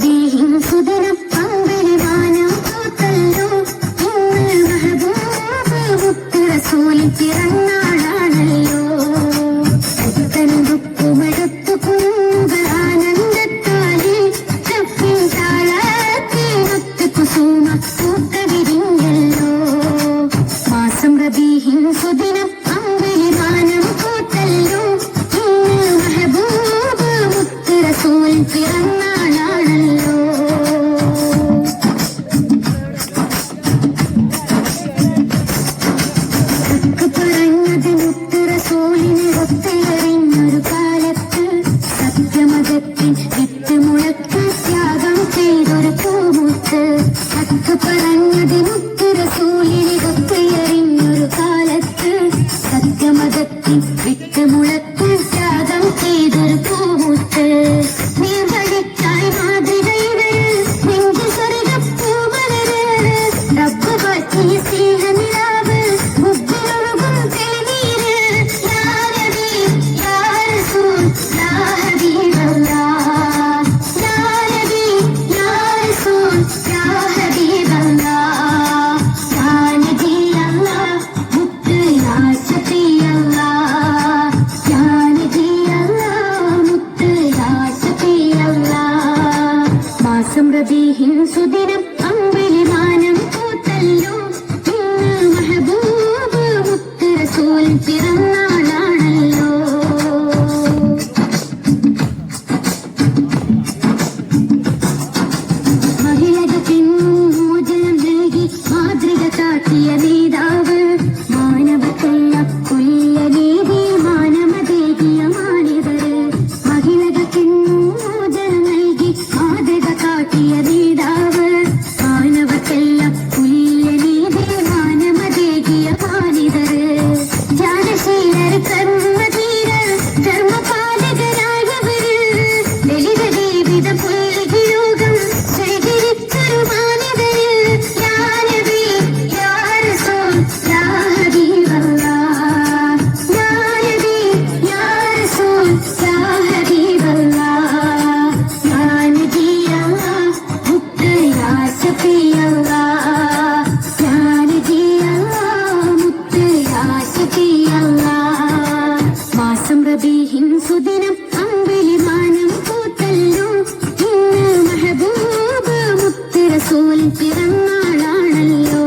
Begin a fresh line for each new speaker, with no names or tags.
റബീഹിൻ സുദിനം പന്തലിവാനം പൂത്തല്ലോ. ഇന്ന് മെഹബൂബ് മുത്ത് റസൂലിൻ പിറന്നാളാണല്ലോ പുത്തൻ ദുഃഖമെടുത്തു കുറുമ്പ് ആനന്ദത്താലേ ചപ്പിൻ താളത്തിനൊത്ത് കുസുമ പൂത്ത വിരിഞ്ഞല്ലോ. മാസം റബീഹിൻ സുദിനം സത്യമതത്തിൻ വിത്ത് മുളക്ക് ത്യാഗം ചെയ്തൊരു പൂമുത്ത്. ചക്ക് പറഞ്ഞത് മുത്ത് റസൂലിനെ ഒത്തെറിഞ്ഞൊരു കാലത്ത്. സത്യമതത്തിൻ വിത്ത് മുളക്ക് ഹിൻസുദിനം സുദിനം സുദിനം അമ്പലിമാനം പൂത്തല്ലോ ഇന്ന് മഹബൂബ മുത്തരസൂൽ പിറന്നാളാണല്ലോ